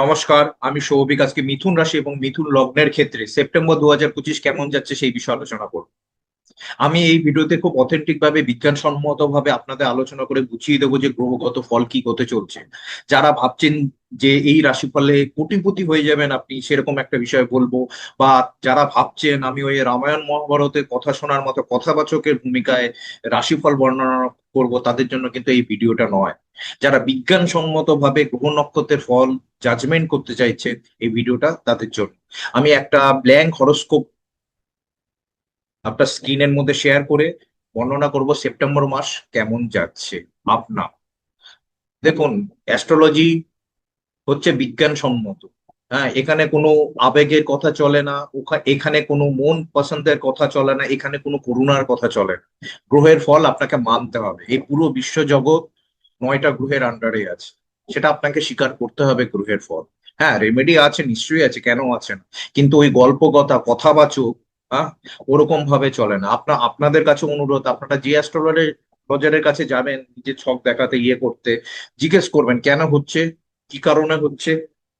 নমস্কার, আমি সৌভিক। আজকে মিথুন রাশি এবং মিথুন লগ্নের ক্ষেত্রে সেপ্টেম্বর দু পঁচিশ কেমন যাচ্ছে সেই বিষয়ে আলোচনা করব। আমি এই ভিডিওতে খুব অথেন্টিক ভাবে বিজ্ঞানসম্মত ভাবে আপনাদের আলোচনা করে বুঝিয়ে দেবো যে গ্রহগত ফল কি হতে চলছে। যারা ভাবছেন যে এই রাশিফলে কোটিপতি হয়ে যাবেন, আপনি সেরকম একটা বিষয় বলব। বা যারা ভাবছেন আমি ওই রামায়ণ মহাভারতের কথা শোনার মতো কথাবাচকের ভূমিকায় রাশিফল বর্ণনা করব, তাদের জন্য কিন্তু এই ভিডিওটা নয়। যারা বিজ্ঞানসম্মত ভাবে গ্রহ নক্ষত্রের ফল জাজমেন্ট করতে চাইছেন, এই ভিডিওটা তাদের জন্য। আমি একটা ব্ল্যাঙ্ক হরোস্কোপ আপনার স্ক্রিনের মধ্যে শেয়ার করে বর্ণনা করব সেপ্টেম্বর মাস কেমন যাচ্ছে আপনার দেখুন অ্যাস্ট্রোলজি হচ্ছে বিজ্ঞানসম্মত। হ্যাঁ এখানে কোনো আবেগের কথা চলে না এখানে কোনো মন পছন্দের কথা চলে না, এখানে কোনো করুণার কথা চলে না। গ্রহের ফল আপনাকে মানতে হবে। এই পুরো বিশ্বজগৎ নয়টা গ্রহের আন্ডারে আছে। সেটা আপনাকে স্বীকার করতে হবে গ্রহের ফল। হ্যাঁ রেমেডি আছে, নিশ্চয়ই আছে, কেন আছে না? কিন্তু ওই গল্পকথা, কথাবাচক হ্যাঁ? ওরকম ভাবে চলে না। আপনার আপনাদের কাছে অনুরোধ, আপনারা যে অ্যাস্ট্রোলজারের লজারের কাছে যাবেন, নিজের ছক দেখাতে ইয়ে করতে, জিজ্ঞেস করবেন, কেন হচ্ছে? কি কারণে হচ্ছে?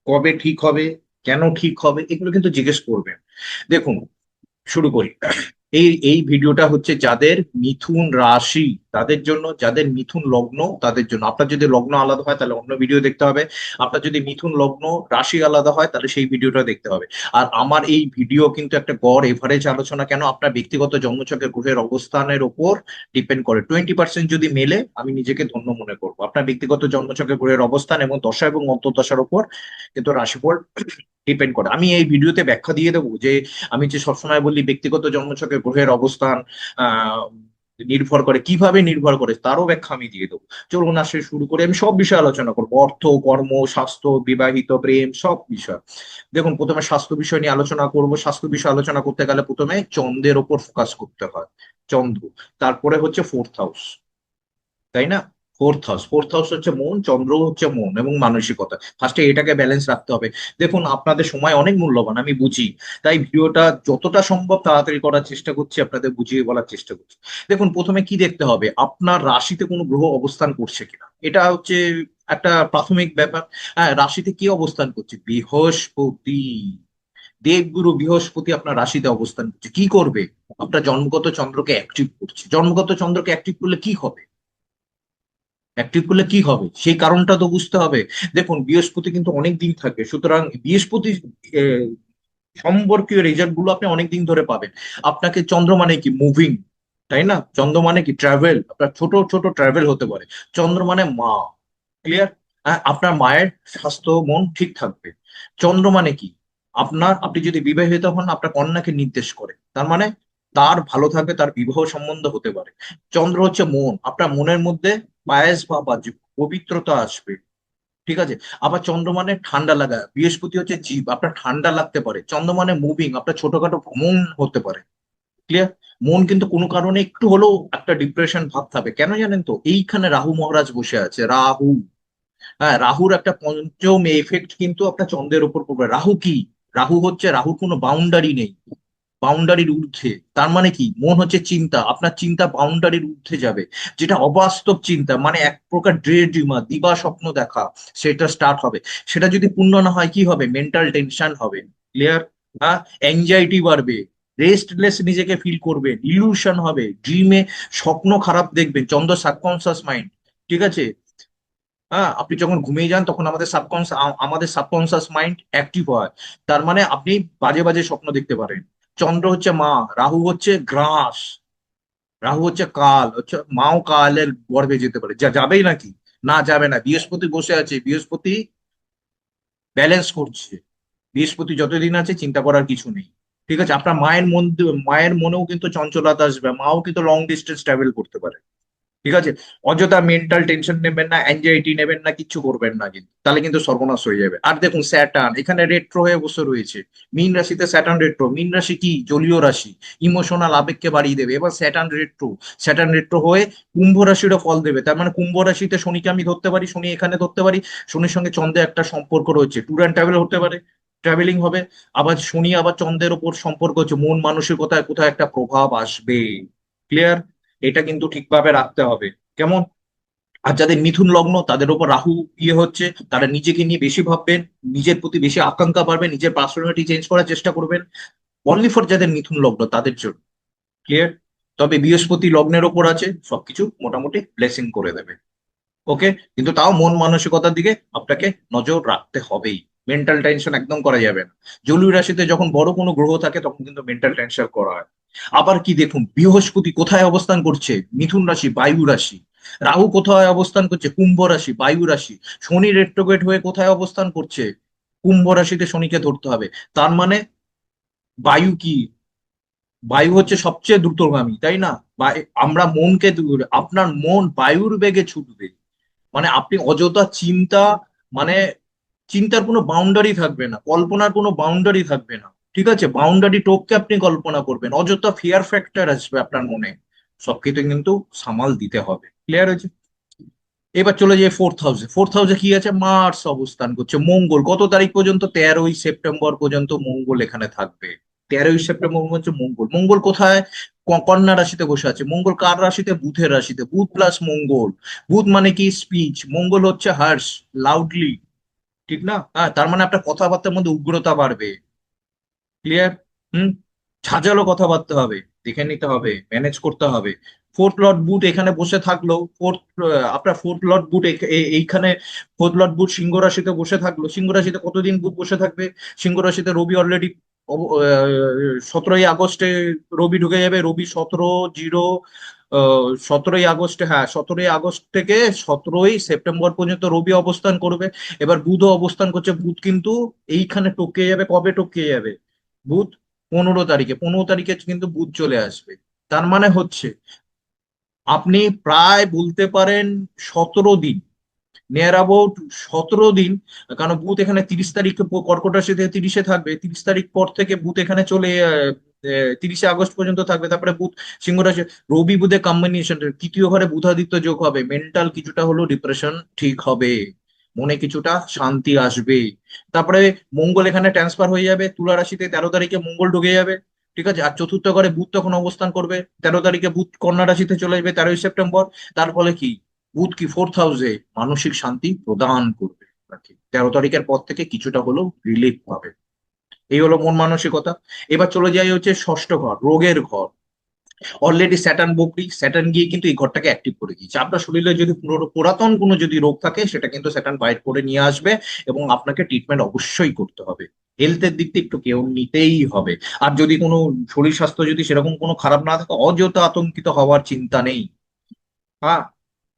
কবে ঠিক হবে? কেন ঠিক হবে? এগুলো কিন্তু জিজ্ঞেস করবেন। দেখুন, শুরু করি। এই এই ভিডিওটা হচ্ছে যাদের মিথুন রাশি। তাদের জন্য, যাদের মিথুন লগ্ন, তাদের জন্য। আপনার যদি লগ্ন আলাদা হয়, তাহলে অন্য ভিডিও দেখতে হবে। আপনার যদি মিথুন লগ্ন রাশি আলাদা হয়, তাহলে সেই ভিডিওটা দেখতে হবে। আর আমার এই ভিডিও কিন্তু একটা গড় এভারেজ আলোচনা। কেন? আপনার ব্যক্তিগত জন্মছকের গ্রহের অবস্থানের উপর ডিপেন্ড করে। টোয়েন্টি পার্সেন্ট যদি মেলে, আমি নিজেকে ধন্য মনে করব। আপনার ব্যক্তিগত জন্মছকের গ্রহের অবস্থান এবং দশা এবং অন্তর্দশার উপর কিন্তু রাশিফল ডিপেন্ড করে। আমি এই ভিডিওতে ব্যাখ্যা দিয়ে দেবো যে, আমি যে সবসময় বলি ব্যক্তিগত জন্মছকের গ্রহের অবস্থান নির্ভর করে, কীভাবে নির্ভর করে, তারও ব্যাখ্যা আমি দিয়ে দেবো। চলুন আসে শুরু করে, আমি সব বিষয়ে আলোচনা করব। অর্থ, কর্ম, স্বাস্থ্য, বিবাহিত, প্রেম, সব বিষয়। দেখুন, প্রথমে স্বাস্থ্য বিষয় নিয়ে আলোচনা করব। স্বাস্থ্য বিষয়ে আলোচনা করতে গেলে প্রথমে চন্দ্রের ওপর ফোকাস করতে হয়, চন্দ্র। তারপরে হচ্ছে ফোর্থ হাউস তাই না? ফোর্থ হাউস ফোর্থ হাউস হচ্ছে মন, চন্দ্র হচ্ছে মন এবং মানসিকতা। ফার্স্টে এটাকে ব্যালেন্স রাখতে হবে। দেখুন, আপনাদের সময় অনেক মূল্যবান, আমি বুঝি। তাই ভিডিওটা যতটা সম্ভব তাড়াতাড়ি করার চেষ্টা করছি, আপনাদের বুঝিয়ে বলার চেষ্টা করছি। দেখুন, প্রথমে কি দেখতে হবে? আপনার রাশিতে কোনো গ্রহ অবস্থান করছে কিনা? এটা হচ্ছে একটা প্রাথমিক ব্যাপার। হ্যাঁ রাশিতে কি অবস্থান করছে? বৃহস্পতি। দেবগুরু বৃহস্পতি আপনার রাশিতে অবস্থান করছে। কি করবে? আপনার জন্মগত চন্দ্রকে অ্যাক্টিভ করছে। জন্মগত চন্দ্রকে অ্যাক্টিভ করলে কি হবে? অ্যাক্টিভ করলে কি হবে? সেই কারণটা তো বুঝতে হবে। দেখুন, বৃহস্পতি কিন্তু অনেক দিন থাকে সুতরাং বৃহস্পতি সম্পর্কীয় রেজাল্টগুলো আপনি অনেক দিন ধরে পাবেন। আপনাকে চন্দ্র মানে কি? মুভিং তাই না? চন্দ্র মানে কি? ট্রাভেল আপনার ছোট ছোট ট্রাভেল হতে পারে। চন্দ্র মানে মা। ক্লিয়ার আপনার মায়ের স্বাস্থ্য, মন ঠিক থাকবে। চন্দ্র মানে কি? আপনার, আপনি যদি বিবাহিত হন, আপনার কন্যাকে নির্দেশ করে। তার মানে তার ভালো থাকবে, তার বিবাহ সম্বন্ধ হতে পারে। চন্দ্র হচ্ছে মন। আপনার মনের মধ্যে পায়েস ভাব আসবে পবিত্রতা আসবে। ঠিক আছে? আবার চন্দ্র মানে ঠান্ডা লাগা, বৃহস্পতি হচ্ছে জীব, আপনার ঠান্ডা লাগতে পারে। চন্দ্র মানে মুভিং আপনার ছোটখাটো ভ্রমণ হতে পারে। ক্লিয়ার মন কিন্তু কোনো কারণে একটু হলেও একটা ডিপ্রেশন ভাব থাকবে কেন জানেন তো? এইখানে রাহু মহারাজ বসে আছে, রাহু। হ্যাঁ রাহুর একটা পঞ্চম এফেক্ট কিন্তু আপনার চন্দ্রের উপর পড়বে। রাহু কি? রাহু হচ্ছে, রাহুর কোনো বাউন্ডারি নেই। বাউন্ডারির ঊর্ধ্বে। তার মানে কি? মন হচ্ছে চিন্তা। আপনার চিন্তা বাউন্ডারির ঊর্ধ্বে যাবে। যেটা অবাস্তব চিন্তা মানে এক প্রকার ড্রে ড্রিমার দিবা স্বপ্ন দেখা, সেটা স্টার্ট হবে। সেটা যদি পূর্ণ না হয়, কি হবে? মেন্টাল টেনশন হবে। ক্লিয়ার হ্যাঁ? অ্যাংজাইটি বাড়বে। রেস্টলেস নিজেকে ফিল করবে। ইলিউশন হবে। ড্রিমে স্বপ্ন খারাপ দেখবেন। চন্দ্র সাবকনসিয়াস মাইন্ড ঠিক আছে? হ্যাঁ? আপনি যখন ঘুমিয়ে যান, তখন আমাদের সাবকনস আমাদের সাবকনসিয়াস মাইন্ড অ্যাক্টিভ হয়। তার মানে আপনি বাজে বাজে স্বপ্ন দেখতে পারেন। চন্দ্র হচ্ছে মা, রাহু হচ্ছে গ্রাস, রাহু হচ্ছে কাল, হচ্ছে মাও কালের গর্ভে যেতে পারে। যা যাবেই নাকি, না যাবে না, বৃহস্পতি বসে আছে, বৃহস্পতি ব্যালেন্স করছে, বৃহস্পতি যতদিন আছে চিন্তা করার কিছু নেই। ঠিক আছে, আপনার মায়ের মন, মায়ের মনেও কিন্তু চঞ্চলতা আসবে, মাও কিন্তু লং ডিস্টেন্স ট্রাভেল করতে পারে। ঠিক আছে? অযথা মেন্টাল টেনশন নেবেন না অ্যাংজাইটি নেবেন না, কিচ্ছু করবেন না কিন্তু। তাহলে কিন্তু সর্বনাশ হয়ে যাবে। আর দেখুন স্যাটার্ন এখানে রেট্রো হয়ে বসে রয়েছে। মিন রাশিতে স্যাটার্ন রেট্রো মিন রাশি কি? জলীয় রাশি। ইমোশনাল আবেগকে বাড়িয়ে দেবে। এবার স্যাটার্ন রেট্রো স্যাটার্ন রেট্রো হয়ে কুম্ভ রাশিরও ফল দেবে। তার মানে কুম্ভ রাশিতে শনিকে আমি ধরতে পারি, শনি এখানে ধরতে পারি। শনির সঙ্গে চন্দ্রের একটা সম্পর্ক রয়েছে। ট্যুর অ্যান্ড ট্রাভেল হতে পারে। ট্রাভেলিং হবে। আবার শনি আবার চন্দ্রের ওপর সম্পর্ক হচ্ছে। মন মানসিকতায় কোথায় একটা প্রভাব আসবে। ক্লিয়ার এটা কিন্তু ঠিকভাবে রাখতে হবে। কেমন? আর যাদের মিথুন লগ্ন, তাদের উপর রাহু ইয়ে হচ্ছে, তারা নিজেকে নিয়ে বেশি ভাববেন, নিজের প্রতি বেশি আকাঙ্ক্ষা বাড়বে নিজের পার্সোনালিটি চেঞ্জ করার চেষ্টা করবেন। অনলি ফর যাদের মিথুন লগ্ন, তাদের জন্য। ক্লিয়ার তবে বৃহস্পতি লগ্নের ওপর আছে, সবকিছু মোটামুটি ব্লেসিং করে দেবে। ওকে কিন্তু তাও মন মানসিকতার দিকে আপনাকে নজর রাখতে হবেই। মেন্টাল টেনশন একদম করা যাবে না। জলুই রাশিতে যখন বড় কোনো গ্রহ থাকে, তখন কিন্তু মেন্টাল টেনশন করা হয়। আবার কি দেখুন, বৃহস্পতি কোথায় অবস্থান করছে? মিথুন রাশি, বায়ু রাশি। রাহু কোথায় অবস্থান করছে? কুম্ভ রাশি, বায়ু রাশি। শনি রেট্রোগেট হয়ে কোথায় অবস্থান করছে? কুম্ভ রাশিতে শনিকে ধরতে হবে। তার মানে বায়ু কি? বায়ু হচ্ছে সবচেয়ে দ্রুতগামী, তাই না? আমরা মনকে আপনার মন বায়ুর বেগে ছুটবে। মানে আপনি অযথা চিন্তা মানে চিন্তার কোনো বাউন্ডারি থাকবে না, কল্পনার কোনো বাউন্ডারি থাকবে না। ঠিক আছে? বাউন্ডারি টপকে আপনি কল্পনা করবেন। অযথা ফিয়ার ফ্যাক্টর আসবে আপনার মনে। সবকিছু কিন্তু সামাল দিতে হবে। ক্লিয়ার আছে এবার চলে যাই ফোর্থ হাউসে ফোর্থ হাউসে কি আছে? মার্স অবস্থান করছে। মঙ্গল। কত তারিখ পর্যন্ত? তেরোই সেপ্টেম্বর পর্যন্ত মঙ্গল এখানে থাকবে। তেরোই সেপ্টেম্বর হচ্ছে মঙ্গল। মঙ্গল কোথায়? কন্যা রাশিতে বসে আছে। মঙ্গল কার রাশিতে? বুধের রাশিতে। বুধ প্লাস মঙ্গল। বুধ মানে কি? স্পিচ মঙ্গল হচ্ছে হার্স লাউডলি ঠিক না? হ্যাঁ তার মানে আপনার কথাবার্তার মধ্যে উগ্রতা বাড়বে। ক্লিয়ার হুম? ঝাঁঝালো কথাবার্তা হবে, দেখে নিতে হবে ম্যানেজ করতে হবে। ফোর্থ লর্ড বুট এখানে বসে থাকলেও ফোর্থ আপনার ফোর্থ লর্ড বুট এইখানে ফোর্থ লর্ড বুট সিংহ রাশিতে বসে থাকল। সিংহ রাশিতে কতদিন বুট বসে থাকবে? সিংহ রাশিতে রবি অলরেডি সতেরোই আগস্টে রবি ঢুকে যাবে, রবি সতেরো, জিরো সতেরোই আগস্টে হ্যাঁ সতেরোই আগস্ট থেকে সতেরোই সেপ্টেম্বর পর্যন্ত রবি অবস্থান করবে। এবার বুধও অবস্থান করছে, বুধ কিন্তু এইখানে টপকে যাবে, কবে টপকে যাবে? বুধ পনেরো তারিখে পনেরো তারিখে কিন্তু বুধ চলে আসবে। তার মানে হচ্ছে, আপনি প্রায় বলতে পারেন সতেরো দিন নিয়ার অ্যাবাউট সতেরো দিন, কারণ বুথ এখানে তিরিশ তারিখ কর্কট রাশি থেকে তিরিশে থাকবে, তিরিশ তারিখ পর থেকে বুথ এখানে চলে তিরিশে আগস্ট পর্যন্ত থাকবে। তারপরে বুধ, সিংহ রাশি, রবি বুধের কম্বিনেশন তৃতীয় ঘরে বুধাদিত্য যোগ হবে মেন্টাল কিছুটা হলেও ডিপ্রেশন ঠিক হবে। মনে কিছুটা শান্তি আসবে। তারপরে মঙ্গল এখানে ট্রান্সফার হয়ে যাবে, তুলা রাশিতে তেরো তারিখে মঙ্গল ঢুকে যাবে, ঠিক আছে? আর চতুর্থ ঘরে বুধ তখন অবস্থান করবে, তেরো তারিখে বুধ কন্যা রাশিতে চলে যাবে তেরোই সেপ্টেম্বর। তার ফলে কি? বুধ কি ফোর্থ হাউসে মানসিক শান্তি প্রদান করবে। তেরো তারিখের পর থেকে কিছুটা হলেও রিলিফ পাবে। এই হলো মন মানসিকতা। এবার চলে যাই হচ্ছে ষষ্ঠ ঘর, রোগের ঘর। অলরেডি স্যাটার্ন বকরি স্যাটার্ন গিয়ে কিন্তু এই ঘরটাকে অ্যাক্টিভ করে দিয়েছে। আপনার শরীরে যদি পুরো- পুরাতন কোনো যদি রোগ থাকে, সেটা কিন্তু স্যাটার্ন বাইর করে নিয়ে আসবে এবং আপনাকে ট্রিটমেন্ট অবশ্যই করতে হবে। হেলথের দিক থেকে একটু কেউ নিতেই হবে। আর যদি কোনো শরীর স্বাস্থ্য যদি সেরকম কোনো খারাপ না থাকে, অযথা আতঙ্কিত হওয়ার চিন্তা নেই। হ্যাঁ?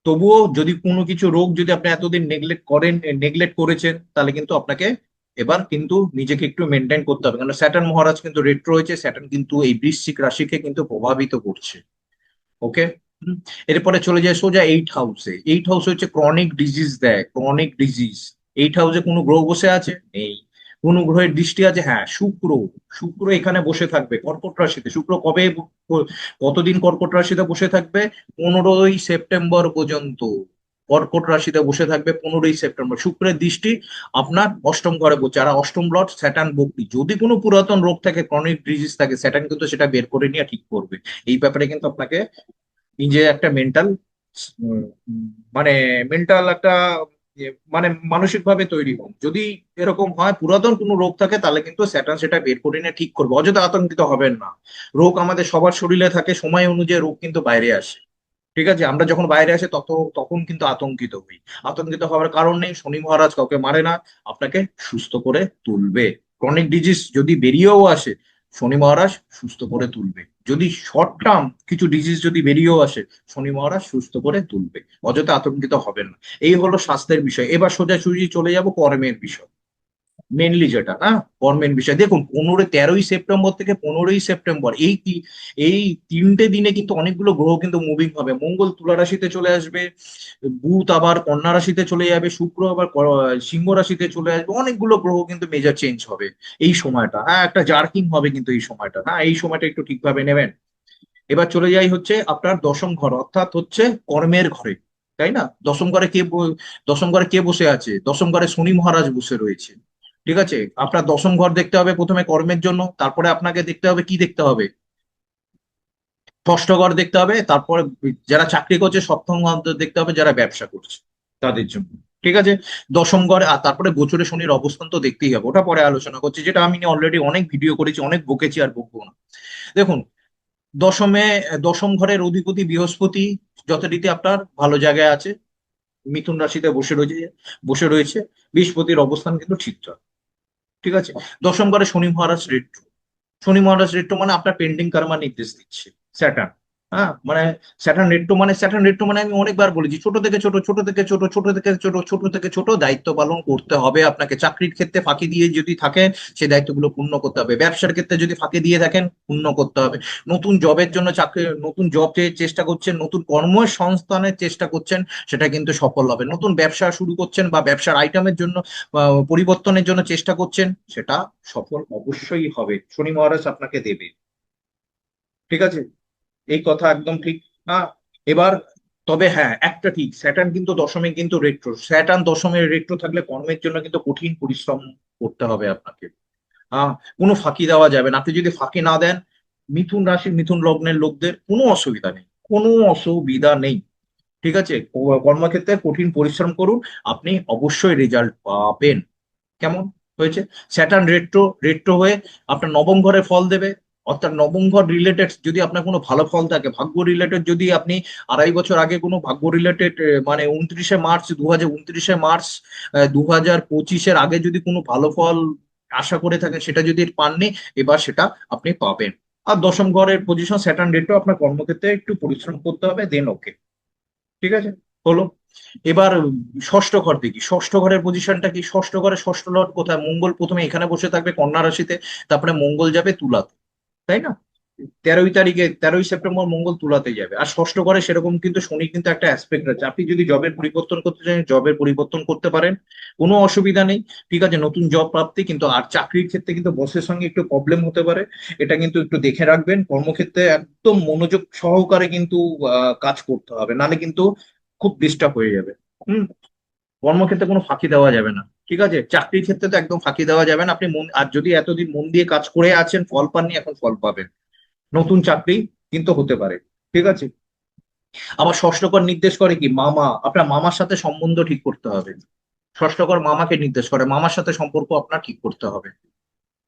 তবুও যদি কোনো কিছু রোগ যদি আপনি এতদিন নেগলেক্ট করেন নেগলেক্ট করেছেন, তাহলে কিন্তু আপনাকে এবার কিন্তু নিজেকে একটু মেনটেন করতে হবে। কারণ স্যাটার্ন মহারাজ কিন্তু রেট্রো হয়েছে স্যাটার্ন কিন্তু এই বৃশ্চিক রাশিকে কিন্তু প্রভাবিত করছে। ওকে এরপরে চলে যায় সোজা এইট হাউসে এইট হাউস হচ্ছে ক্রনিক ডিজিজ দেয় ক্রনিক ডিজিজ এইট হাউসে কোনো গ্রহ বসে আছে? নেই। কোন গ্রহের দৃষ্টি আছে? হ্যাঁ শুক্র। শুক্র এখানে বসে থাকবে কর্কট রাশিতে। শুক্র কবে কতদিন কর্কট রাশিতে বসে থাকবে? পনেরোই সেপ্টেম্বর পর্যন্ত। কর্কট রাশিতে বসে থাকবে পনেরোই সেপ্টেম্বর। শুক্রের দৃষ্টি আপনার অষ্টম ঘরে বসে আর অষ্টম লর্ড স্যাটান বক্তি যদি কোনো পুরাতন রোগ থাকে ক্রনিক ডিজিজ থাকে স্যাটান কিন্তু সেটা বের করে নিয়ে ঠিক করবে। এই ব্যাপারে কিন্তু আপনাকে নিজে একটা মেন্টাল মানে মেন্টাল একটা মানে মানসিক ভাবে তৈরি হন। যদি এরকম হয়, পুরাতন কোনো রোগ থাকে, তাহলে কিন্তু স্যাটার্ন সেটা বের করে নিয়ে ঠিক করবে। অযথা আতঙ্কিত হবেন না। রোগ আমাদের সবার শরীরে থাকে, সময় অনুযায়ী রোগ কিন্তু বাইরে আসে। ঠিক আছে? আমরা যখন বাইরে আসে, তত, তখন কিন্তু আতঙ্কিত হই। আতঙ্কিত হওয়ার কারণ নেই, শনি মহারাজ কাউকে মারে না, আপনাকে সুস্থ করে তুলবে। ক্রনিক ডিজিজ যদি বেরিয়েও আসে, শনি মহারাজ সুস্থ করে তুলবে। যদি শর্ট টার্ম কিছু ডিজিজ যদি বেরিয়েও আসে, শনি মহারাজ সুস্থ করে তুলবে। অযথা আতঙ্কিত হবেন না। এই হলো স্বাস্থ্যের বিষয়। এবার সোজাসুজি চলে যাব কর্মের বিষয়। মেনলি যেটা না কর্মের বিষয়। দেখুন পনেরো তেরোই সেপ্টেম্বর থেকে পনেরোই সেপ্টেম্বর, এই এই তিনটে দিনে কিন্তু অনেকগুলো গ্রহ কিন্তু মুভিং হবে। মঙ্গল তুলা রাশিতে চলে আসবে, বুধ আবার কন্যা রাশিতে চলে যাবে, শুক্র আবার সিংহ রাশিতে চলে আসবে, অনেকগুলো গ্রহ কিন্তু মেজর চেঞ্জ হবে এই সময়টা। হ্যাঁ একটা জার্কিং হবে কিন্তু এই সময়টা হ্যাঁ? এই সময়টা একটু ঠিকভাবে নেবেন। এবার চলে যাই হচ্ছে আপনার দশম ঘর, অর্থাৎ হচ্ছে কর্মের ঘরে, তাই না? দশম ঘরে কে দশম ঘরে কে বসে আছে? দশম ঘরে শনি মহারাজ বসে রয়েছে। ঠিক আছে? আপনার দশম ঘর দেখতে হবে প্রথমে কর্মের জন্য, তারপরে আপনাকে দেখতে হবে কি দেখতে হবে? ষষ্ঠ ঘর দেখতে হবে, তারপরে যারা চাকরি করছে, সপ্তম ঘর দেখতে হবে যারা ব্যবসা করছে, তাদের জন্য। ঠিক আছে? দশম ঘরে, আর তারপরে গোচরে শনির অবস্থান তো দেখতেই হবে, ওটা পরে আলোচনা করছি, যেটা আমি অলরেডি অনেক ভিডিও করেছি, অনেক বকেছি আর বকবো না। দেখুন, দশমে, দশম ঘরের অধিপতি বৃহস্পতি, যথারীতি আপনার ভালো জায়গায় আছে, মিথুন রাশিতে বসে রয়েছে বসে রয়েছে, বৃহস্পতির অবস্থান কিন্তু ঠিকঠাক ঠিক আছে? দশম ঘরে শনি মহারাজ রেট্রো শনি মহারাজ রেট্রো মানে আপনার পেন্ডিং কর্মা নির্দেশ দিচ্ছে। স্যাটার্ন। হ্যাঁ মানে স্যাটার্ন রেট্রো মানে স্যাটার্ন রেট্রো মানে আমি অনেকবার বলেছি, ছোট থেকে ছোট ছোট থেকে ছোট ছোট থেকে ছোট ছোট থেকে ছোট দায়িত্ব পালন করতে হবে আপনাকে। চাকরির ক্ষেত্রে ফাঁকি দিয়ে যদি থাকেন, সেই দায়িত্বগুলো পূর্ণ করতে হবে। ব্যবসার ক্ষেত্রে যদি ফাঁকি দিয়ে থাকেন, পূর্ণ করতে হবে। নতুন জবের জন্য চাকরি, নতুন জব চেষ্টা করছেন, নতুন কর্মসংস্থানের চেষ্টা করছেন, সেটা কিন্তু সফল হবে। নতুন ব্যবসা শুরু করছেন বা ব্যবসার আইটেমের জন্য পরিবর্তনের জন্য চেষ্টা করছেন, সেটা সফল অবশ্যই হবে। শনি মহারাজ আপনাকে দেবে। ঠিক আছে? এই কথা একদম ঠিক। এবার, তবে হ্যাঁ একটা ঠিক, স্যাটার্ন কিন্তু দশমে কিন্তু রেট্রো স্যাটার্ন দশমের রেট্রো থাকলে কর্মের জন্য কিন্তু কঠিন পরিশ্রম করতে হবে আপনাকে। হ্যাঁ কোনো ফাঁকি দেওয়া যাবে না। আপনি যদি ফাঁকি না দেন, মিথুন রাশির মিথুন লগ্নের লোকদের কোনো অসুবিধা নেই। কোনো অসুবিধা নেই। ঠিক আছে? কর্মক্ষেত্রে কঠিন পরিশ্রম করুন। আপনি অবশ্যই রেজাল্ট পাবেন। কেমন? হয়েছে? স্যাটার্ন রেট্রো রেট্রো হয়ে আপনার নবম ঘরে ফল দেবে। অর্থাৎ নবম ঘর রিলেটেড যদি আপনার কোনো ভালো ফল থাকে, ভাগ্য রিলেটেড যদি আপনি আড়াই বছর আগে কোনো ভাগ্য রিলেটেড মানে উনত্রিশে মার্চ দু হাজার উনত্রিশে মার্চ দু হাজার পঁচিশের আগে যদি কোনো ভালো ফল আশা করে থাকেন, সেটা যদি পাননি, এবার সেটা আপনি পাবেন। আর দশম ঘরের পজিশন স্যাটার্ন রেট্রো আপনার কর্মক্ষেত্রে একটু পরিশ্রম করতে হবে দেন ওকে ঠিক আছে? হলো। এবার ষষ্ঠ ঘর দেখি। ষষ্ঠ ঘরের পজিশনটা কি? ষষ্ঠ ঘরে ষষ্ঠ লট কোথায়? মঙ্গল প্রথমে এখানে বসে থাকবে, কন্যা রাশিতে, তারপরে মঙ্গল যাবে তুলাতে। তাই না? তেরোই তারিখে, তেরোই সেপ্টেম্বর মঙ্গল তুলাতে যাবে। আর ষষ্ঠ ঘরে সেরকম কিন্তু শনি কিন্তু একটা অ্যাসপেক্ট আছে আপনি যদি জবের পরিবর্তন করতে চান জবের পরিবর্তন করতে পারেন। কোনো অসুবিধা নেই। ঠিক আছে, নতুন জব প্রাপ্তি, কিন্তু আর চাকরির ক্ষেত্রে কিন্তু বসের সঙ্গে একটু প্রবলেম হতে পারে। এটা কিন্তু একটু দেখে রাখবেন। কর্মক্ষেত্রে একদম মনোযোগ সহকারে কিন্তু কাজ করতে হবে। নালে কিন্তু খুব ডিস্টার্ব হয়ে যাবে। হুম? কর্মক্ষেত্রে কোনো ফাঁকি দেওয়া যাবে না। ঠিক আছে? চাকরির ক্ষেত্রে তো একদম ফাঁকি দেওয়া যাবে না। আপনি মন, আর যদি এতদিন মন দিয়ে কাজ করে আছেন, ফল পাননি, এখন ফল পাবেন। নতুন চাকরি কিন্তু হতে পারে। ঠিক আছে? আবার ষষ্ঠকর নির্দেশ করে কি? মামা, আপনার মামার সাথে সম্বন্ধ ঠিক করতে হবে। ষষ্ঠকর মামাকে নির্দেশ করে। মামার সাথে সম্পর্ক আপনার ঠিক করতে হবে।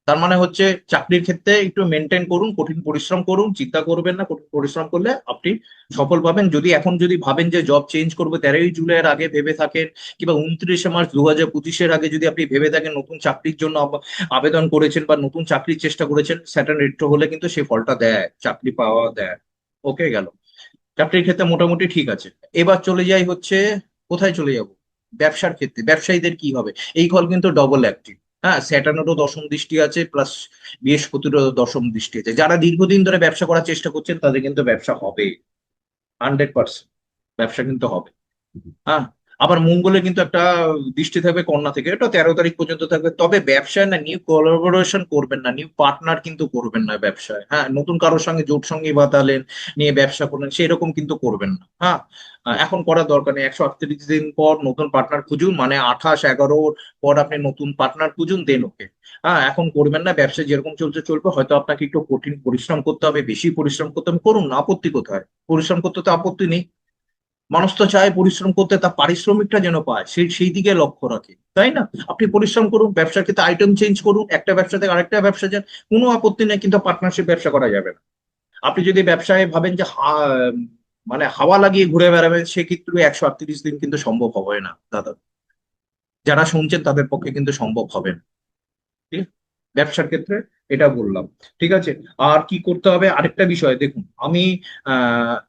তার মানে হচ্ছে চাকরির ক্ষেত্রে একটু মেনটেন করুন, কঠিন পরিশ্রম করুন, চিন্তা করবেন না, কঠিন পরিশ্রম করলে আপনি সফল পাবেন। যদি এখন যদি ভাবেন যে জব চেঞ্জ করব, তেরোই জুলাইয়ের আগে ভেবে থাকেন কিংবা উনত্রিশে মার্চ দু হাজার পঁচিশের আগে যদি আপনি ভেবে থাকেন নতুন চাকরির জন্য আবেদন করেছেন বা নতুন চাকরির চেষ্টা করেছেন স্যাটার্ন রেট্রো হলে কিন্তু সেই ফলটা দেয়, চাকরি পাওয়া দেয়। ওকে গেল। চাকরির ক্ষেত্রে মোটামুটি ঠিক আছে। এবার চলে যাই হচ্ছে, কোথায় চলে যাব? ব্যবসার ক্ষেত্রে। ব্যবসায়ীদের কি হবে? এই ফল কিন্তু ডবল অ্যাক্টিভ হ্যাঁ স্যাটার্নেরও দশম দৃষ্টি আছে প্লাস বৃহস্পতিরও দশম দৃষ্টি আছে। যারা দীর্ঘদিন ধরে ব্যবসা করার চেষ্টা করছেন, তাদের কিন্তু ব্যবসা হবে। হান্ড্রেড পার্সেন্ট ব্যবসা কিন্তু হবে। হ্যাঁ আবার মঙ্গলে কিন্তু একটা দৃষ্টি থাকবে কন্যা থেকে, এটা তেরো তারিখ পর্যন্ত থাকবে। তবে ব্যবসায় না নিউ কোলাবোরেশন করবেন না নিউ পার্টনার কিন্তু করবেন না ব্যবসায়। হ্যাঁ নতুন কারোর সঙ্গে জোট সঙ্গে বাতালেন নিয়ে ব্যবসা করলেন, সেরকম কিন্তু করবেন না। হ্যাঁ এখন করার দরকার নেই। একশো আটত্রিশ দিন পর নতুন পার্টনার খুঁজুন মানে আঠাশ এগারোর পর আপনি নতুন পার্টনার খুঁজুন দেন ওকে হ্যাঁ এখন করবেন না ব্যবসা যেরকম চলছে, চলবে। হয়তো আপনাকে একটু কঠিন পরিশ্রম করতে হবে, বেশি পরিশ্রম করতে হবে। করুন না আপত্তি কোথায়? পরিশ্রম করতে তো আপত্তি নেই। মানুষ তো চায় পরিশ্রম করতে তার পারিশ্রমিকটা যেন পায়, সেই সেই দিকে লক্ষ্য রাখে, তাই না? আপনি পরিশ্রম করুন, ব্যবসার ক্ষেত্রে আইটেম চেঞ্জ করুন, একটা ব্যবসা থেকে আরেকটা ব্যবসা যান, কোনো আপত্তি নেই, কিন্তু পার্টনারশিপ ব্যবসা করা যাবে না। আপনি যদি ব্যবসায় ভাবেন যে মানে হাওয়া লাগিয়ে ঘুরে বেড়াবেন সেক্ষেত্রে একশো আটত্রিশ দিন কিন্তু সম্ভব হবে না, দাদা। যারা শুনছেন তাদের পক্ষে কিন্তু সম্ভব হবে না। ঠিক আছে? ব্যবসার ক্ষেত্রে এটা বললাম। ঠিক আছে? আর কি করতে হবে? আরেকটা বিষয়, দেখুন, আমি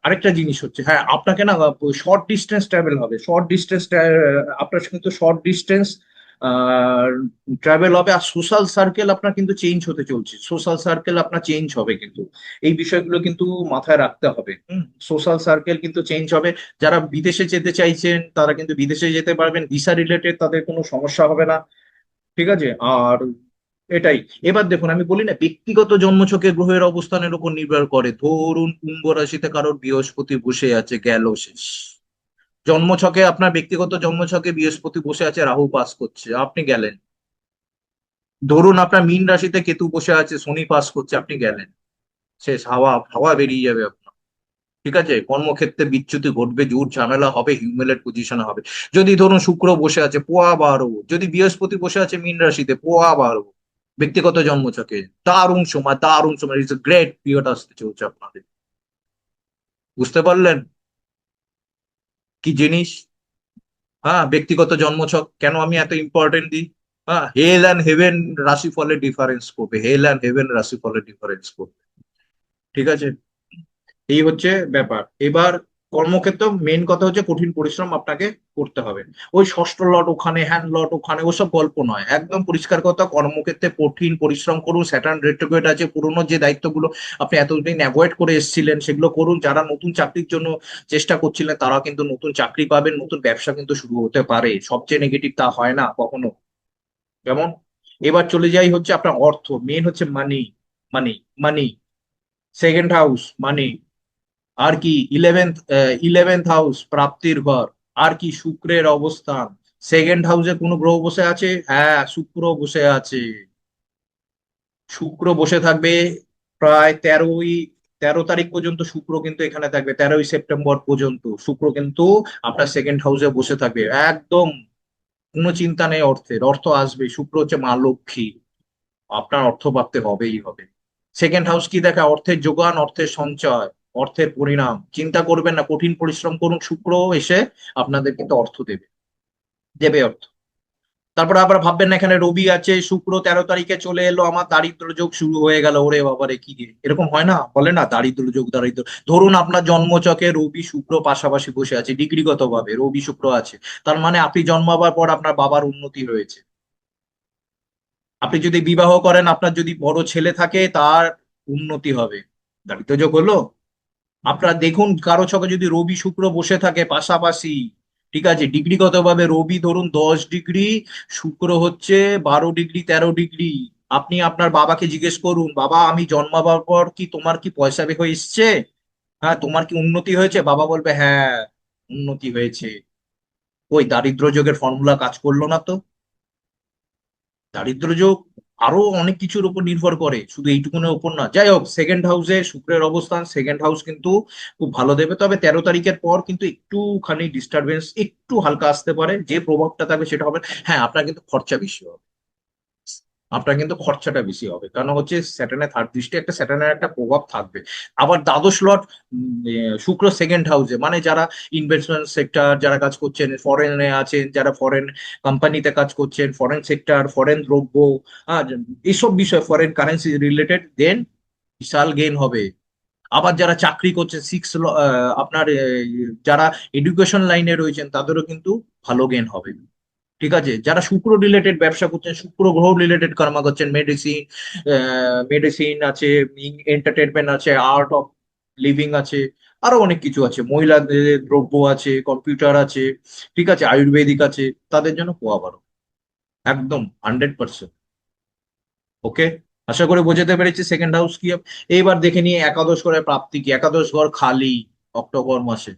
আরেকটা জিনিস হচ্ছে হ্যাঁ আপনাকে না শর্ট ডিস্টেন্স ট্রাভেল হবে। শর্ট ডিস্টেন্স আপনার কিন্তু শর্ট ডিস্টেন্স ট্রাভেল হবে, আর সোশ্যাল সার্কেল আপনার কিন্তু চেঞ্জ হতে চলছে। সোশ্যাল সার্কেল আপনার চেঞ্জ হবে কিন্তু। এই বিষয়গুলো কিন্তু মাথায় রাখতে হবে। সোশ্যাল সার্কেল কিন্তু চেঞ্জ হবে। যারা বিদেশে যেতে চাইছেন, তারা কিন্তু বিদেশে যেতে পারবেন। ভিসা রিলেটেড তাদের কোনো সমস্যা হবে না। ঠিক আছে? আর এটাই। এবার দেখুন, আমি বলি না, ব্যক্তিগত জন্মছকে গ্রহের অবস্থানের উপর নির্ভর করে। ধরুন, কুম্ভ রাশিতে কারোর বৃহস্পতি বসে আছে, গেল শেষ। জন্মছকে, আপনার ব্যক্তিগত জন্মছকে বৃহস্পতি বসে আছে, রাহু পাস করছে, আপনি গেলেন। ধরুন, আপনার মীন রাশিতে কেতু বসে আছে, শনি পাস করছে, আপনি গেলেন। শেষ, হাওয়া হাওয়া বেরিয়ে যাবে আপনার। ঠিক আছে? কর্মক্ষেত্রে বিচ্যুতি ঘটবে, জোর ঝামেলা হবে হিউমেলের পজিশনে হবে। যদি ধরুন, শুক্র বসে আছে, পোয়া বারো। যদি বৃহস্পতি বসে আছে, মীন রাশিতে, পোয়া বারো। ব্যক্তিগত জন্মছকে, দারুণ সময় দারুণ সময় ইটস গ্রেট পিরিয়ড আসতে চলছে আপনাদের। বুঝতে পারলেন? কি জিনিস? হ্যাঁ ব্যক্তিগত জন্মছক কেন আমি এত ইম্পর্টেন্ট দিই? হ্যাঁ হেল অ্যান্ড হেভেন রাশিফলের ডিফারেন্স করবে হেল অ্যান্ড হেভেন রাশিফলের ডিফারেন্স করবে। ঠিক আছে? এই হচ্ছে ব্যাপার। এবার কর্মক্ষেত্র মেন কথা হচ্ছে কঠিন পরিশ্রম আপনাকে করতে হবে। ওই ষষ্ঠ লট ওখানে হ্যান্ড লট ওখানে, ওসব গল্প নয়। একদম পরিষ্কার কথা, কর্মক্ষেত্রে কঠিন পরিশ্রম করুন স্যাটার্ন রেট্রোগেট আছে, পুরোনো যে দায়িত্বগুলো আপনি এতদিন অ্যাভয়েড করে এসেছিলেন, সেগুলো করুন। যারা নতুন চাকরির জন্য চেষ্টা করছিলেন তারা কিন্তু নতুন চাকরি পাবেন, নতুন ব্যবসা কিন্তু শুরু হতে পারে। সবচেয়ে নেগেটিভ তা হয় না কখনো। কেমন এবার চলে যাই হচ্ছে আপনার অর্থ মেন হচ্ছে মানি মানি মানি সেকেন্ড হাউস মানি আর কি ইলেভেন্থ ইলেভেন্থ হাউস প্রাপ্তির ঘর, আর কি শুক্রের অবস্থান। সেকেন্ড হাউসে কোনো গ্রহ বসে আছে? হ্যাঁ শুক্র বসে আছে। শুক্র বসে থাকবে প্রায় তেরোই, তেরো তারিখ পর্যন্ত শুক্র কিন্তু এখানে থাকবে, তেরোই সেপ্টেম্বর পর্যন্ত। শুক্র কিন্তু আপনার সেকেন্ড হাউসে বসে থাকবে। একদম কোনো চিন্তা নেই অর্থের, অর্থ আসবে। শুক্র হচ্ছে মা লক্ষ্মী। আপনার অর্থ প্রাপ্তি হবেই হবে। সেকেন্ড হাউস কি দেখা? অর্থের যোগান, অর্থের সঞ্চয়। অর্থের পরিণাম। চিন্তা করবেন না, কঠিন পরিশ্রম করুন, শুক্র এসে আপনাদের কিন্তু অর্থ দেবে। দেবে অর্থ। তারপরে আবার ভাববেন না এখানে রবি আছে, শুক্র তেরো তারিখে চলে এলো, আমার দারিদ্র যোগ শুরু হয়ে গেল। ওরে বাবারে, কি এরকম হয় না? বলে না, দারিদ্র যোগ, দারিদ্র। ধরুন আপনার জন্মচকে রবি, শুক্র পাশাপাশি বসে আছে ডিগ্রিগত ভাবে রবি, শুক্র আছে। তার মানে আপনি জন্মাবার পর আপনার বাবার উন্নতি হয়েছে। আপনি যদি বিবাহ করেন, আপনার যদি বড় ছেলে থাকে, তার উন্নতি হবে। দারিদ্র যোগ হলো? আপনারা দেখুন, কারও ছকে যদি রবি শুক্র বসে থাকে পাশাপাশি, ঠিক আছে? ডিগ্রিগত ভাবে রবি ধরুন দশ ডিগ্রি, শুক্র হচ্ছে বারো ডিগ্রি, তেরো ডিগ্রি। আপনি আপনার বাবাকে জিজ্ঞেস করুন, বাবা, আমি জন্মাবার পর কি তোমার কি পয়সা বের হয়ে এসছে? হ্যাঁ তোমার কি উন্নতি হয়েছে? বাবা বলবে হ্যাঁ উন্নতি হয়েছে। ওই দারিদ্র যোগের ফর্মুলা কাজ করল না তো। দারিদ্র যোগ আরও অনেক কিছুর উপর নির্ভর করে, শুধু এইটুকুনের উপর না। যাই হোক সেকেন্ড হাউসে শুক্রের অবস্থান সেকেন্ড হাউস কিন্তু খুব ভালো দেবে, তবে তেরো তারিখের পর কিন্তু একটুখানি ডিস্টারবেন্স একটু হালকা আসতে পারে, যে প্রভাবটা থাকবে সেটা হবে হ্যাঁ আপনার কিন্তু খরচা বেশি হবে। আপনার কিন্তু খরচাটা বেশি হবে। কারণ হচ্ছে স্যাটার্নের থার্ড দৃষ্টি একটা স্যাটার্নের একটা প্রভাব থাকবে। আবার দ্বাদশ লট শুক্র সেকেন্ড হাউসে মানে যারা ইনভেস্টমেন্ট সেক্টর যারা কাজ করছেন ফরেনে আছেন, যারা ফরেন কোম্পানিতে কাজ করছেন ফরেন সেক্টর ফরেন দ্রব্য এইসব বিষয় ফরেন কারেন্সি রিলেটেড দেন বিশাল গেইন হবে। আবার যারা চাকরি করছে সিক্স আপনার যারা এডুকেশন লাইনে রয়েছেন, তাদেরও কিন্তু ভালো গেন হবে। ঠিক আছে? যারা শুক্র রিলেটেড ব্যবসা করছেন, শুক্র গ্রহ রিলেটেড কর্মা করছেন মেডিসিন মেডিসিন আছে এন্টারটেনমেন্ট আছে আর্ট অফ লিভিং আছে, আরও অনেক কিছু আছে। মহিলাদের দ্রব্য আছে কম্পিউটার আছে, ঠিক আছে? আয়ুর্বেদিক আছে, তাদের জন্য পোয়া বারো একদম হান্ড্রেড পার্সেন্ট ওকে আশা করে বোঝাতে পেরেছি। সেকেন্ড হাউস কি? এইবার দেখে নিয়ে একাদশ ঘরে প্রাপ্তি কি? একাদশ ঘর খালি, অক্টোবর মাসে।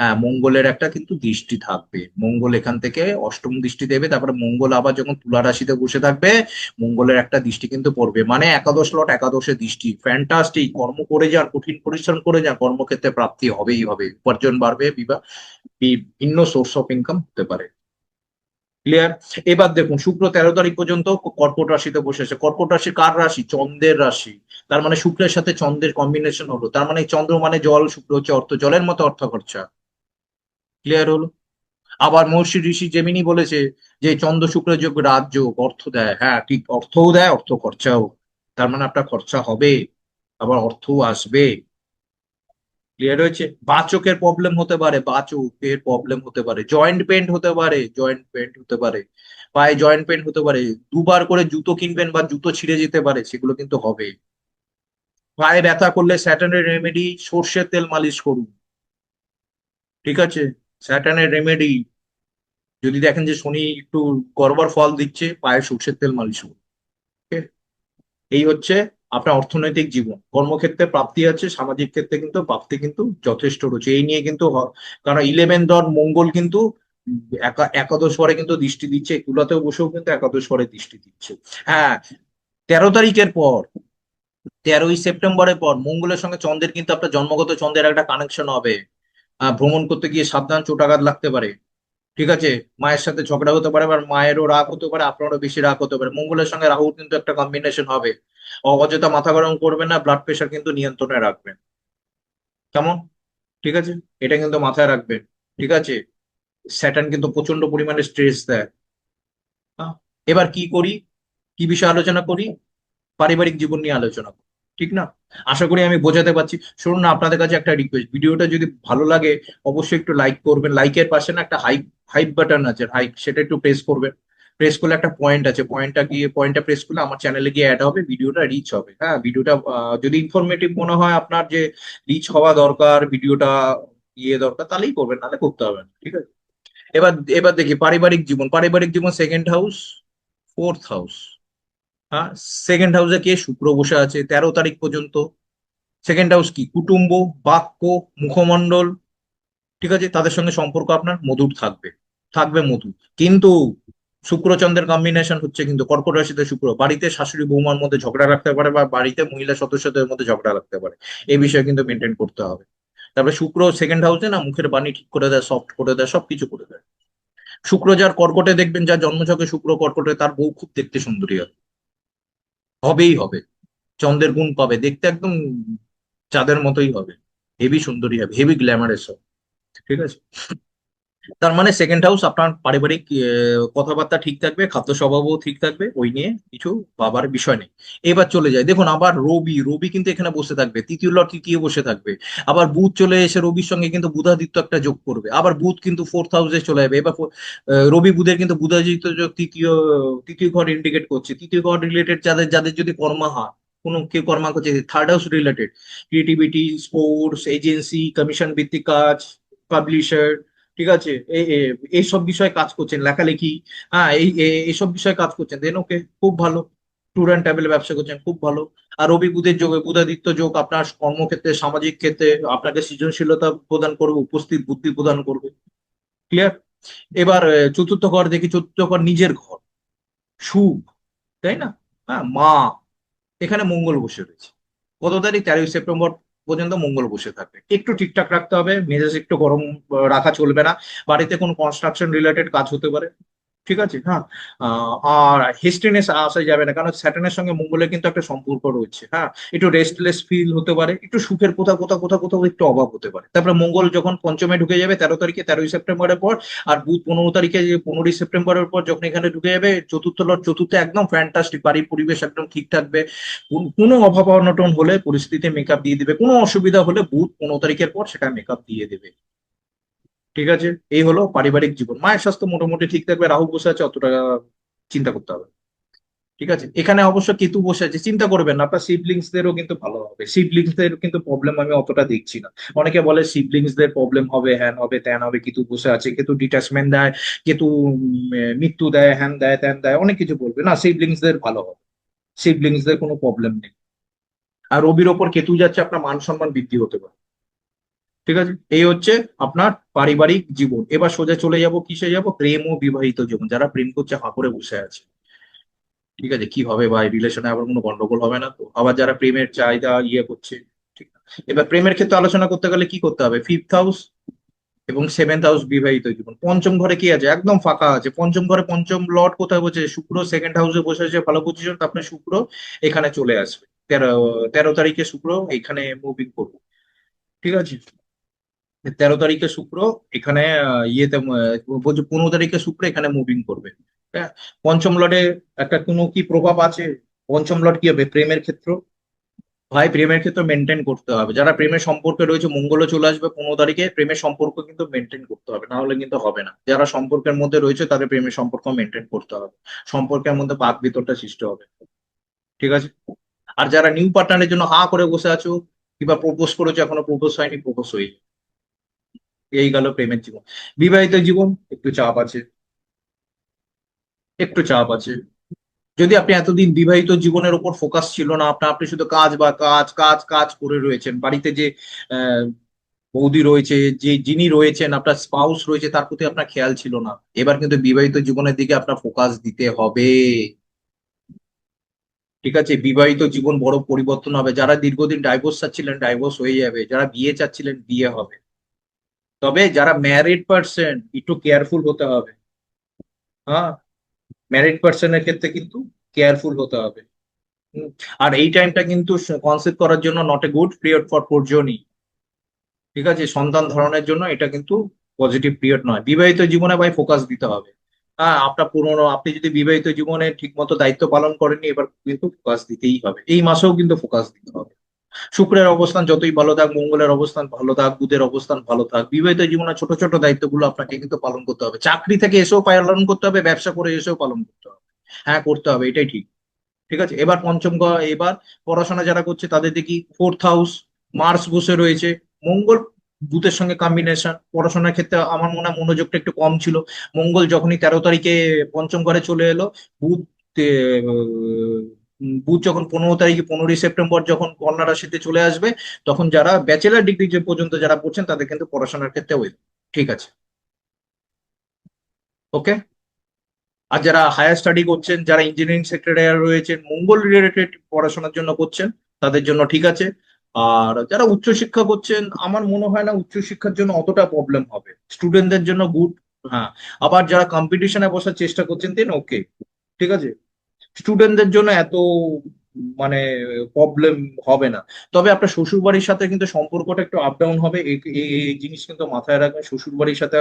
হ্যাঁ মঙ্গলের একটা কিন্তু দৃষ্টি থাকবে। মঙ্গল এখান থেকে অষ্টম দৃষ্টি দেবে, তারপরে মঙ্গল আবার যখন তুলা রাশিতে বসে থাকবে, মঙ্গলের একটা দৃষ্টি কিন্তু পড়বে। মানে একাদশ লট একাদশের দৃষ্টি। ফ্যান্টাস্টিক কর্ম করে যান কঠিন পরিশ্রম করে যান কর্মক্ষেত্রে প্রাপ্তি হবেই হবে। উপার্জন বাড়বে বিবাহ ভিন্ন সোর্স অফ ইনকাম হতে পারে। ক্লিয়ার এবার দেখুন, শুক্র তেরো তারিখ পর্যন্ত কর্কট রাশিতে বসেছে কর্কট রাশি কার রাশি? চন্দ্রের রাশি। তার মানে শুক্রের সাথে চন্দ্রের কম্বিনেশন হলো। তার মানে চন্দ্র মানে জল, শুক্র হচ্ছে অর্থ। জলের মতো অর্থ খরচা। ক্লিয়ার হলো? আবার মহর্ষি ঋষি জেমিনি বলেছে যে চন্দ্র শুক্র যোগ রাজ্য অর্থ দেয়। হ্যাঁ ঠিক, অর্থও দেয়, অর্থ খরচাও। তার মানে আপনার খরচা হবে, আবার অর্থও আসবে। ক্লিয়ার হয়েছে? বাচকের প্রবলেম হতে পারে, বাচকের প্রবলেম হতে পারে। জয়েন্ট পেন্ট হতে পারে জয়েন্ট পেন্ট হতে পারে। পায়ে জয়েন্ট পেন্ট হতে পারে। দুবার করে জুতো কিনবেন বা জুতো ছিঁড়ে যেতে পারে, সেগুলো কিন্তু হবে। পায়ে ব্যথা করলে স্যাটার্নের রেমেডি সর্ষের তেল মালিশ করুন। ঠিক আছে? স্যাটার্নের রেমেডি যদি দেখেন যে শনি একটু গড়বড় ফল দিচ্ছে, পায়ে সর্ষের তেল মালিশ এই হচ্ছে আপনার অর্থনৈতিক জীবন। কর্মক্ষেত্রে প্রাপ্তি আছে, সামাজিক ক্ষেত্রে কিন্তু প্রাপ্তি কিন্তু যথেষ্ট রয়েছে। এই নিয়ে কিন্তু কারণ ইলেভেন ডট মঙ্গল কিন্তু একাদশ পরে কিন্তু দৃষ্টি দিচ্ছে তুলাতেও বসেও কিন্তু একাদশ পরে দৃষ্টি দিচ্ছে। হ্যাঁ তেরো তারিখের পর, তেরোই সেপ্টেম্বরের পর মঙ্গলের সঙ্গে চন্দ্রের কিন্তু আপনার জন্মগত চন্দ্রের একটা কানেকশন হবে। ভ্রমণ করতে গিয়ে সাবধান চোটাঘাত লাগতে পারে। ঠিক আছে? মায়ের সাথে ঝগড়া হতে পারে, আবার মায়েরও রাগ হতে পারে, আপনারও বেশি রাগ হতে পারে। মঙ্গলের সঙ্গে রাহুর কিন্তু একটা কম্বিনেশন হবে। অযথা মাথা গরম করবেন না ব্লাড প্রেশার কিন্তু নিয়ন্ত্রণে রাখবেন। কেমন? ঠিক আছে? এটা কিন্তু মাথায় রাখবেন। ঠিক আছে? স্যাটার্ন কিন্তু প্রচণ্ড পরিমাণে স্ট্রেস দেয়? এবার কি করি? কি বিষয়ে আলোচনা করি? পারিবারিক জীবন নিয়ে আলোচনা করি। ঠিক না? আশা করি আমি বোঝাতে পারছি। শুনুন না, আপনাদের কাছে একটা রিকোয়েস্ট ভিডিওটা যদি ভালো লাগে, অবশ্যই একটু লাইক করবেন। লাইকের পাশে না একটা হাইপ হাইপ বাটন আছে হাইপ সেটা একটু প্রেস করবেন। প্রেস করলে একটা পয়েন্ট আছে। পয়েন্টটা গিয়ে পয়েন্টটা প্রেস করলে আমার চ্যানেলে গিয়ে অ্যাড হবে, ভিডিওটা রিচ হবে। হ্যাঁ ভিডিওটা যদি ইনফরমেটিভ মনে হয় আপনার যে রিচ হওয়া দরকার, ভিডিওটা ইয়ে দরকার, তাহলেই করবেন, নাহলে করতে হবে না, ঠিক আছে? এবার এবার দেখি, পারিবারিক জীবন। পারিবারিক জীবন সেকেন্ড হাউস ফোর্থ হাউস হ্যাঁ সেকেন্ড হাউসে কে শুক্র বসে আছে? তেরো তারিখ পর্যন্ত। সেকেন্ড হাউস কি? কুটুম্ব, বাক্য, মুখমণ্ডল। ঠিক আছে? তাদের সঙ্গে সম্পর্ক আপনার মধুর থাকবে। থাকবে মধুর। কিন্তু শুক্রচন্দ্রের কম্বিনেশন হচ্ছে কিন্তু কর্কট রাশিতে শুক্র। বাড়িতে শাশুড়ি বৌমার মধ্যে ঝগড়া রাখতে পারে বা বাড়িতে মহিলা সদস্যদের মধ্যে ঝগড়া রাখতে পারে। এই বিষয়ে কিন্তু মেনটেন করতে হবে। তারপরে শুক্র সেকেন্ড হাউসে না মুখের বাণী ঠিক করে দেয় সফট করে দেয়, সবকিছু করে দেয়। শুক্র যার কর্কটে দেখবেন, যার জন্মছকে শুক্র কর্কটে, তার বউ খুব দেখতে সুন্দরী হবে হবেই হবে। চন্দ্রের গুণ পাবে। দেখতে একদম চাঁদের মতোই হবে। হেভি সুন্দরী হবে। হেভি গ্ল্যামারেস হবে। ঠিক আছে? তার মানে সেকেন্ড হাউস আপনার পারিবারিক কথাবার্তা ঠিক থাকবে খাদ্য স্বভাবও ঠিক থাকবে, ওই নিয়ে কিছু ভাবার বিষয় নেই। এবার চলে যায় দেখুন, আবার রবি রবি কিন্তু এখানে বসে থাকবে। তৃতীয় লট তৃতীয় বসে থাকবে। আবার বুধ চলে এসে রবির সঙ্গে কিন্তু বুধাদিত্য একটা যোগ করবে। আবার বুধ কিন্তু ফোর্থ হাউসে চলে যাবে। এবার রবি বুধের কিন্তু বুধাদিত্য যোগ তৃতীয় তৃতীয় ঘর ইন্ডিকেট করছে। তৃতীয় ঘর রিলেটেড যাদের যাদের যদি কর্মা হয় কোনো কেউ কর্মা করছে third house related creativity sports agency commission ভিত্তিক কাজ পাবলিশার ঠিক আছে? এই এইসব বিষয়ে কাজ করছেন, লেখালেখি হ্যাঁ এই- এইসব বিষয়ে কাজ করছেন। দেন ওকে খুব ভালো। ট্যুর অ্যান্ড ট্রাভেল ব্যবসা করছেন, খুব ভালো। আর রবি বুধের যোগে, বুধাদিত্য যোগ আপনার কর্মক্ষেত্রে, সামাজিক ক্ষেত্রে আপনাকে সৃজনশীলতা প্রদান করবে, উপস্থিত বুদ্ধি প্রদান করবে। ক্লিয়ার এবার চতুর্থ ঘর দেখি, চতুর্থ ঘর নিজের ঘর। সুখ, তাই না? হ্যাঁ মা। এখানে মঙ্গল বসে রয়েছে। কত তারিখ? তেরোই সেপ্টেম্বর। পর্যন্ত মঙ্গল বসে থাকবে। একটু ঠিকঠাক রাখতে হবে মেজাজ একটু গরম রাখা চলবে না। বাড়িতে কোনো কনস্ট্রাকশন রিলেটেড কাজ হতে পারে। ঠিক আছে? হ্যাঁ? আর হেস্টিনেস আসা যাবে না, কারণ স্যাটার্নের সঙ্গে মঙ্গলের কিন্তু একটা সম্পর্ক রয়েছে হ্যাঁ? একটু রেস্টলেস ফিল হতে পারে, একটু সুখের কোথাও কোথাও কোথাও কোথাও একটু অভাব হতে পারে। তারপরে মঙ্গল যখন পঞ্চমে ঢুকে যাবে, তেরো তারিখে, তেরোই সেপ্টেম্বরের পর, আর বুধ পনেরো তারিখে, পনেরোই সেপ্টেম্বরের পর যখন এখানে ঢুকে যাবে, চতুর্থ লট চতুর্থে একদম ফ্যান্টাস্টিক বাড়ির পরিবেশ একদম ঠিক থাকবে। কোনো অভাব অনটন হলে পরিস্থিতিতে মেকআপ দিয়ে দেবে, কোনো অসুবিধা হলে বুধ পনেরো তারিখের পর সেটা মেকআপ দিয়ে দেবে। ঠিক আছে? এই হলো পারিবারিক জীবন। মায়ের স্বাস্থ্য মোটামুটি ঠিক থাকবে রাহু বসে আছে, অতটা চিন্তা করতে হবে ঠিক আছে? এখানে অবশ্য কেতু বসে আছে, চিন্তা করবেন না, আপনার সিবলিংস দেরও কিন্তু ভালো হবে। সিবলিংস দের কিন্তু প্রবলেম আমি অতটা দেখছি না। অনেকে বলে সিবলিংস দের প্রবলেম হবে, হ্যান হবে, ত্যান হবে, কেতু বসে আছে, কেতু ডিটাচমেন্ট দেয়, কেতু মৃত্যু দেয়, হ্যান দেয়, ত্যান দেয়, অনেক কিছু বলবে। না সিবলিংস দের ভালো হবে। সিবলিংস দের কোনো প্রবলেম নেই। আর রবির ওপর কেতু যাচ্ছে, আপনার মান সম্মান বৃদ্ধি হতে পারে। ঠিক আছে? এই হচ্ছে আপনার পারিবারিক জীবন। এবার সোজা চলে যাব, কিসে যাব? প্রেম ও বিবাহিত জীবন। যারা প্রেম করছে, হাঁ করে বসে আছে। ঠিক আছে? কি হবে ভাই? রিলেশনে আবার কোনো গন্ডগোল হবে না তো? আবার যারা প্রেমের চাহিদা ইয়ে করছে, ঠিক এবার প্রেমের ক্ষেত্রে আলোচনা করতে গেলে কি করতে হবে? ফিফথ হাউস এবং সেভেন্থ হাউস বিবাহিত জীবন। পঞ্চম ঘরে কি আছে? একদম ফাঁকা আছে। পঞ্চম ঘরে পঞ্চম লর্ড কোথায় বসে শুক্র সেকেন্ড হাউসে বসে আছে ভালো পজিশন আপনার শুক্র এখানে চলে আসবে। তেরো তেরো তারিখে শুক্র এখানে মুভিং করব। ঠিক আছে? তেরো তারিখে শুক্র, এখানে ইয়েতে বলছি পনেরো তারিখে শুক্র এখানে মুভিং করবে। হ্যাঁ পঞ্চম লটে একটা কোনো কি প্রভাব আছে? পঞ্চম লট কি হবে? প্রেমের ক্ষেত্র? ভাই, প্রেমের ক্ষেত্রে মেনটেন করতে হবে। যারা প্রেমের সম্পর্কে রয়েছে, মঙ্গলও চলে আসবে পনেরো তারিখে, প্রেমের সম্পর্ক কিন্তু মেনটেন করতে হবে, না হলে কিন্তু হবে না। যারা সম্পর্কের মধ্যে রয়েছে, তাদের প্রেমের সম্পর্ক মেনটেন করতে হবে। সম্পর্কের মধ্যে বাক বিতরটা সৃষ্টি হবে। ঠিক আছে? আর যারা নিউ পার্টনারের জন্য হা করে বসে আছো, কিংবা প্রপোজ করেছ, এখনও প্রপোজ হয়নি প্রপোজ হয়ে। এই গেল প্রেমের জীবন। বিবাহিত জীবন, একটু চাপ আছে। একটু চাপ আছে। যদি আপনি এতদিন বিবাহিত জীবনের উপর ফোকাস ছিল না আপনার আপনি শুধু কাজ বা কাজ কাজ কাজ করে রয়েছেন। বাড়িতে যে বৌদি রয়েছে, যে যিনি রয়েছেন, আপনার স্পাউস রয়েছে, তার প্রতি আপনার খেয়াল ছিল না। এবার কিন্তু বিবাহিত জীবনের দিকে আপনার ফোকাস দিতে হবে। ঠিক আছে? বিবাহিত জীবন বড় পরিবর্তন হবে। যারা দীর্ঘদিন ডাইভোর্স চাচ্ছিলেন ডাইভোর্স হয়ে যাবে। যারা বিয়ে চাচ্ছিলেন, বিয়ে হবে। তবে যারা ম্যারিড পার্সন একটু কেয়ারফুল হতে হবে। হ্যাঁ? ম্যারিড পার্সনের ক্ষেত্রে কিন্তু কেয়ারফুল হতে হবে। আর এই টাইমটা কিন্তু কনসেপ্ট করার জন্য not a good period for প্রজনি ঠিক আছে? সন্তান ধারণের জন্য এটা কিন্তু পজিটিভ পিরিয়ড নয়। বিবাহিত জীবনে ভাই ফোকাস দিতে হবে। হ্যাঁ আপনার পুরনো, আপনি যদি বিবাহিত জীবনে ঠিক মতো দায়িত্ব পালন করেননি, এবার কিন্তু ফোকাস দিতেই হবে। এই মাসেও কিন্তু ফোকাস দিতে হবে। শুক্রের অবস্থান যতই ভালো থাক, মঙ্গলের অবস্থান ভালো থাক, বুধের অবস্থান ভালো থাক, বিবাহিত জীবনে ছোট ছোট দায়িত্বগুলো আপনাকে কিন্তু পালন করতে হবে। চাকরি থেকে এসেও পালন করতে হবে, ব্যবসা করে এসেও পালন করতে হবে। হ্যাঁ করতে হবে, এটাই ঠিক। ঠিক আছে? এবার পঞ্চম ঘর এবার পড়াশোনা যারা করছে, তাদের দেখি ফোর্থ হাউস মার্স বসে রয়েছে। মঙ্গল বুথের সঙ্গে কম্বিনেশন পড়াশোনার ক্ষেত্রে আমার মনে হয় মনোযোগটা একটু কম ছিল। মঙ্গল যখনই তেরো তারিখে পঞ্চম ঘরে চলে এলো, বুধ বুধ যখন পনেরো তারিখে, পনেরোই সেপ্টেম্বর যখন কন্যা রাশিতে চলে আসবে, তখন যারা ব্যাচেলার ডিগ্রি যে পর্যন্ত যারা পড়ছেন, তাদের কিন্তু পড়াশোনার ক্ষেত্রে ওই ঠিক আছে? ওকে আর যারা হায়ার স্টাডি করছেন, যারা ইঞ্জিনিয়ারিং সেক্টরে রয়েছেন, মঙ্গল রিলেটেড পড়াশোনার জন্য করছেন, তাদের জন্য ঠিক আছে। আর যারা উচ্চশিক্ষা করছেন, আমার মনে হয় না উচ্চশিক্ষার জন্য অতটা প্রবলেম হবে। স্টুডেন্টদের জন্য গুড হ্যাঁ। আবার যারা কম্পিটিশনে বসার চেষ্টা করছেন দেন ওকে ঠিক আছে? স্টুডেন্টদের জন্য এত মানে প্রবলেম হবে না। তবে আপনার শ্বশুর বাড়ির সাথে কিন্তু সম্পর্কটা একটু আপ ডাউন হবে। এই জিনিস কিন্তু মাথায় রাখবেন শ্বশুর বাড়ির সাথে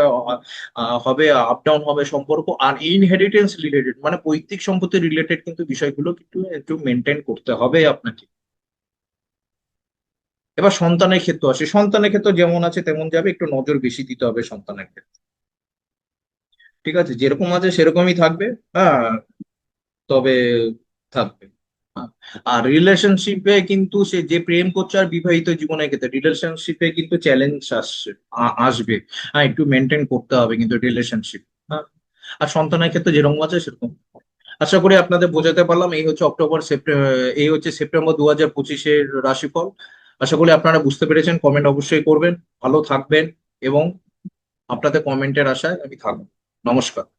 হবে আপ ডাউন হবে সম্পর্ক। আর ইনহেরিটেন্স রিলেটেড মানে পৈতৃক সম্পত্তি রিলেটেড কিন্তু বিষয়গুলো কিন্তু একটু মেনটেন করতে হবে আপনাকে। এবার সন্তানের ক্ষেত্রে আসে। সন্তানের ক্ষেত্রে যেমন আছে, তেমন যাবে। একটু নজর বেশি দিতে হবে সন্তানের ক্ষেত্রে। ঠিক আছে? যেরকম আছে, সেরকমই থাকবে। হ্যাঁ তবে থাকবে। হ্যাঁ। আর রিলেশনশিপে কিন্তু সে যে প্রেম করছে আর বিবাহিত জীবনের ক্ষেত্রে রিলেশনশিপে কিন্তু চ্যালেঞ্জ আসছে আসবে। হ্যাঁ একটু মেনটেন করতে হবে কিন্তু রিলেশনশিপ হ্যাঁ। আর সন্তানের ক্ষেত্রে যেরকম আছে, সেরকম। আশা করি আপনাদের বোঝাতে পারলাম, এই হচ্ছে অক্টোবর এই হচ্ছে সেপ্টেম্বর দু হাজার পঁচিশের রাশিফল। আশা করি আপনারা বুঝতে পেরেছেন কমেন্ট অবশ্যই করবেন, ভালো থাকবেন এবং আপনাদের কমেন্টের আশায় আমি থাকব। নমস্কার।